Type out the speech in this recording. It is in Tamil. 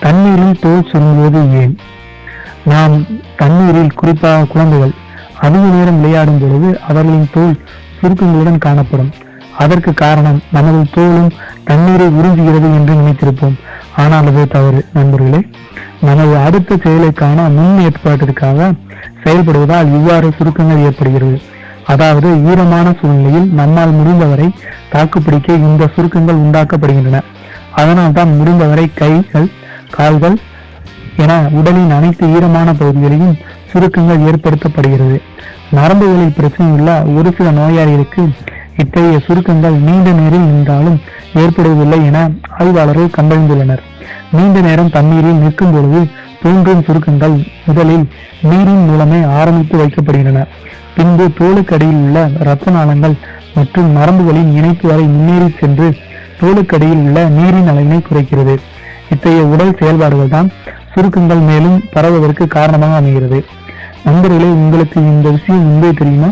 தண்ணீரில் தோல் சுருங்குவது ஏன்? நாம் தண்ணீரில் குறிப்பாக குழந்தைகள் அதிக நேரம் விளையாடும் பொழுது அவர்களின் தோல் சுருக்கங்களுடன் காணப்படும். அதற்கு காரணம் நமது தோலும் தண்ணீரை உறிஞ்சுகிறது என்று நினைத்திருப்போம். ஆனால் அது தவறு நண்பர்களே. நமது அடுத்த செயலுக்கான முன் ஏற்பாட்டிற்காக செயல்படுவதால் இவ்வாறு சுருக்கங்கள் ஏற்படுகிறது. அதாவது ஈரமான சூழ்நிலையில் நம்மால் முடிந்தவரை தாக்குப்பிடிக்க இந்த சுருக்கங்கள் உண்டாக்கப்படுகின்றன. அதனால் தான் முடிந்தவரை கைகள் கால்கள் என உடலின் அனைத்து ஈரமான பகுதிகளிலும் சுருக்கங்கள் ஏற்படுத்தப்படுகிறது. நரம்புகளில் பிரச்சனையுள்ள ஒரு சில நோயாளிகளுக்கு இத்தகைய சுருக்கங்கள் நீண்ட நேரில் நின்றாலும் ஏற்படுவதில்லை என ஆய்வாளர்கள் கண்டறிந்துள்ளனர். நீண்ட நேரம் தண்ணீரில் நிற்கும் பொழுது தோன்றும் சுருக்கங்கள் முதலில் நீரின் மூலமே ஆரம்பித்து வைக்கப்படுகின்றன. பின்பு தோலுக்கடியில் உள்ள இரத்த நாளங்கள் மற்றும் நரம்புகளின் இணைப்பு வரை முன்னேறி சென்று தோலுக்கடியில் உள்ள நீரின் அளவினை குறைக்கிறது. இத்தகைய உடல் செயல்பாடுகள் தான் சுருக்கங்கள் மேலும் பரவுவதற்கு காரணமாக அமைகிறது. நண்பர்களே உங்களுக்கு இந்த விஷயம் முன்பே தெரியுமா?